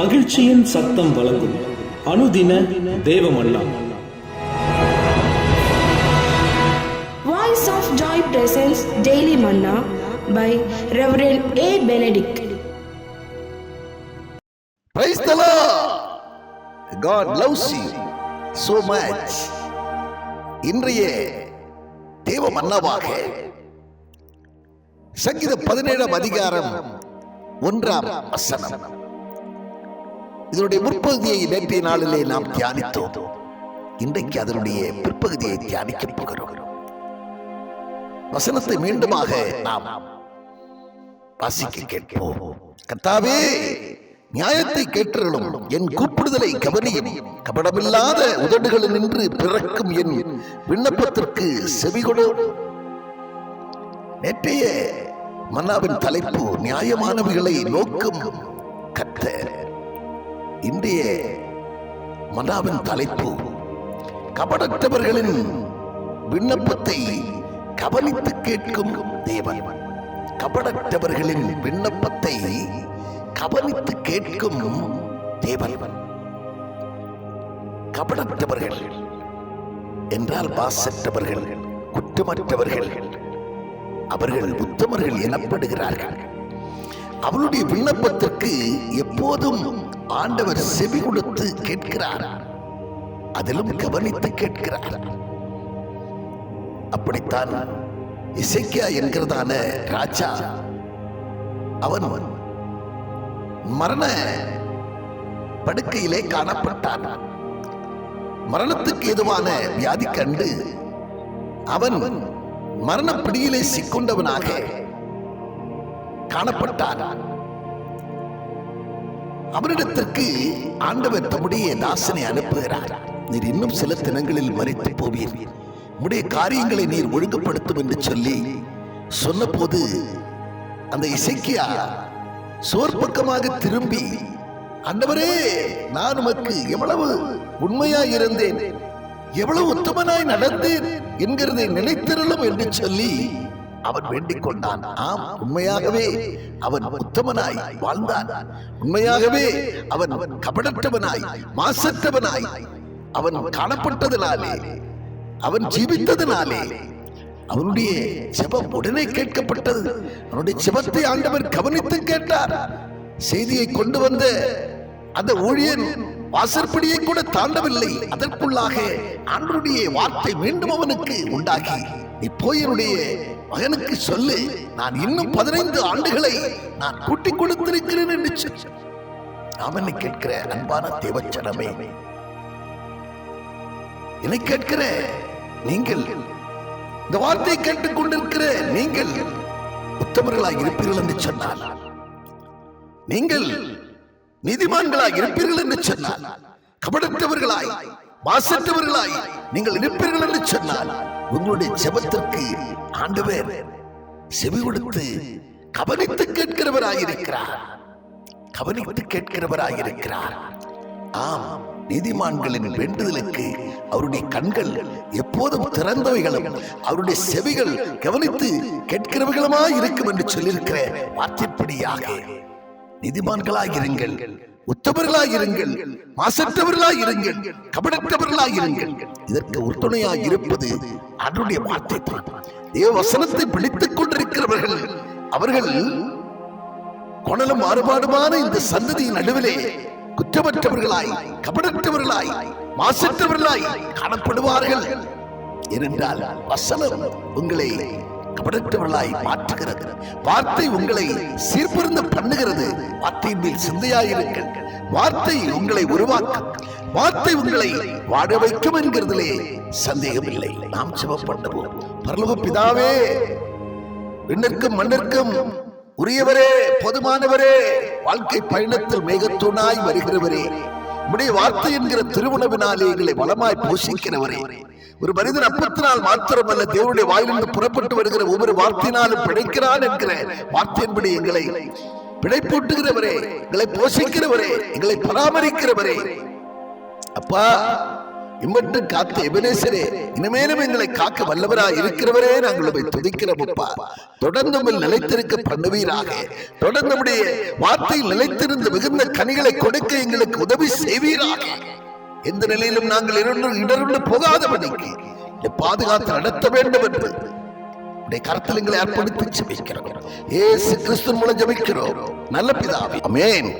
மகிழ்ச்சியின் சத்தம் வழங்கும் அனுதின தேவமல்லா Voice of Joy presents Daily Manna by Reverend A. Benedict. Praise the Lord. God loves you so much. இன்றைய தேவ மன்னவாக சங்கீத பதினேழாம் அதிகாரம் ஒன்றாம் வசனம் இதனுடைய முற்பகுதியை நேற்றைய நாளிலே நாம் தியானித்தோம். இன்றைக்கு அதனுடைய பிற்பகுதியை தியானிக்க போகிறோம். வசனத்தை மீண்டுமாக நாம் வாசிக்க கேட்போம். கத்தாவே நியாயத்தை கேட்டர்களும் என் கூப்பிடுதலை கவனியும். கபடமில்லாத உதடுகளில் நின்று பிறக்கும் என் விண்ணப்பத்திற்கு செவிகொடு. நேற்றைய மன்னாவின் தலைப்பு நியாயமானவைகளை நோக்கும் கத்த இன்றைய மதாவின் தலைப்பு கபடற்றவர்களின் விண்ணப்பத்தை கவனித்து கேட்கும் தேவன். கபடற்றவர்களின் விண்ணப்பத்தை கவனித்து கேட்கும் தேவன். கபடற்றவர்கள் என்றால் பாசற்றவர்கள் குற்றமற்றவர்கள். அவர்கள் உத்தமர்கள் எனப்படுகிறார்கள். அவளுடைய விண்ணப்பத்திற்கு எப்போதும் ஆண்டவர் செவி கொடுத்து கேட்கிறார். அதிலும் கவனித்து கேட்கிறார். அப்படித்தான் இசைக்கியா என்கிறதான ராஜா அவன் மரண படுக்கையிலே காணப்பட்டான். மரணத்துக்கு ஏதுவான வியாதி கண்டு அவன் மரண பிடியிலே சிக்கொண்டவனாக காணப்பட்டான். அவரிடத்திற்கு ஆண்டவர் தம்முடைய தாசனை அனுப்புகிறார். நீர் இன்னும் சில தினங்களில் மறித்து போவீர். உடைய காரியங்களை நீர் ஒழுங்குபடுத்தும் என்று சொல்லி சொன்னபோது அந்த இசைக்கியா சோர்பக்கமாக திரும்பி அண்டவரே நான் உமக்கு எவ்வளவு உண்மையாய் இருந்தேன் எவ்வளவு உத்தமனாய் நடந்தேன் என்கிறதை நினைத்திரலும் என்று சொல்லி அவன் வேண்டிக் கொண்டான் ஆம் உண்மையாகவே அவன் உத்தமனாய் வாழ்ந்தான். உண்மையாகவே அவன் கபடற்றவனாய் மாசற்றவனாய் அவன் காணப்பட்டதனாலே அவன் ஜீவித்ததனாலே அவனுடைய ஜெபம் உடனே கேட்கப்பட்டது. அவனுடைய ஜெபத்தை ஆண்டவர் கவனித்து கேட்டார். செய்தியை கொண்டு வந்த அந்த ஊழியன் வாசற்படியை கூட தாண்டவில்லை. அதற்குள்ளாக ஆண்டருடைய வார்த்தை மீண்டும் அவனுக்கு உண்டாகி. நீ போய் என்னுடைய மகனுக்கு சொல்லு நான் இன்னும் பதினைந்து ஆண்டுகளை நான் கூட்டிக் கொடுத்திருக்கிறேன் என்று ராமனை கேட்கிற அன்பான தேவச்சனமே என்னை கேட்கிற நீங்கள் இந்த வார்த்தையை கேட்டுக் கொண்டிருக்கிற நீங்கள் உத்தமர்களாக இருப்பீர்கள் என்று சொன்னால் நீங்கள் நீதிமான்களாய் இருப்பீர்கள் என்று சொன்னால் கபடற்றவர்களாய் மாசற்றவர்களாய் நீங்கள் இருப்பீர்கள் என்று சொன்னால் உங்களுடைய செபத்திற்கு ஆண்டவர் செவி கொடுத்து கவனித்து கேட்கிறவராயிருக்கிறார். கவனித்து கேட்கிறவராயிருக்கிறார். ஆம் நீதிமான்களின் வேண்டுதலுக்கு அவருடைய கண்கள் எப்போதும் திறந்தவைகளும் அவருடைய செவிகள் கவனித்து கேட்கிறவர்களுமாய் இருக்கும் என்று சொல்லியிருக்கிற வார்த்தைப்படியாக நீதிமான்களாய் இருங்கள் உத்தவர்களாக இருங்கள் மாசற்றவர்களாக இருங்கள் கபடற்றவர்களாக இருங்கள் இதற்கு உறுதுணையாக இருப்பது அவருடைய வார்த்தை தான் தேவ வசனத்தை பிடித்துக் கொண்டிருக்கிறவர்கள் அவர்கள் கொணல மாறுபாடுமான இந்த சந்ததியின் நடுவிலே குற்றமற்றவர்களாய் கபடற்றவர்களாய் மாசற்றவர்களாய் காணப்படுவார்கள். ஏனென்றால் வசனம் உங்களை கபடற்றவர்களாய் மாற்றுகிறது. வார்த்தை உங்களை சீர்பிருந்த பண்ணுகிறது. வார்த்தை மேல் சிந்தையாயிருங்கள். வார்த்தை உங்களை உருவாக்கும். வார்த்தை உங்களை வாழ வைக்கும் என்கிறதிலே சந்தேகம் இல்லை நாம் சிவப்பண்ணுவோம் பரலோக பிதாவே விண்ணிற்கும் மண்ணிற்கும் உரியவரே பொதுமானவரே வாழ்க்கை பயணத்தில் மேகத்தூணாய் வருகிறவரே உடைய வார்த்தை என்கிற திருவுணவினாலே எங்களை வளமாய் போஷிக்கிறவரே. ஒரு மனிதன் அப்பத்தினால் மாத்திரமல்ல தேவனுடைய வாயிலிருந்து புறப்பட்டு வருகிற ஒவ்வொரு வார்த்தையினாலும் பிழைக்கிறான் என்கிற வார்த்தையின்படி எங்களை பிழைப்பூட்டுகிறவரே எங்களை போஷிக்கிறவரே எங்களை பராமரிக்கிறவரே. அப்பா இம்மட்டு காத்த எபனேசரே இனிமேலும் எங்களை காக்க வல்லவராய் இருக்கிறவரே நாங்கள் உம்மை துதிக்கிறோம் அப்பா. தொடர்ந்து உங்கள் நிலைத்திருக்க பண்ணுவீராக தொடர்ந்து நம்முடைய வார்த்தையில் நிலைத்திருந்து மிகுந்த கனிகளை கொடுக்க எங்களுக்கு உதவி செய்வீராக. எந்த நிலையிலும் நாங்கள் இரண்டு இடருண்டு போகாதபடிக்கு என்னை பாதுகாத்து நடத்த வேண்டும் என்று உடைய கருத்தில் எங்களை அர்ப்பணித்து ஜபிக்கிறோம். ஏசு கிறிஸ்து மூலம் ஜபிக்கிறோம். நல்ல பிதாவே. அமேன்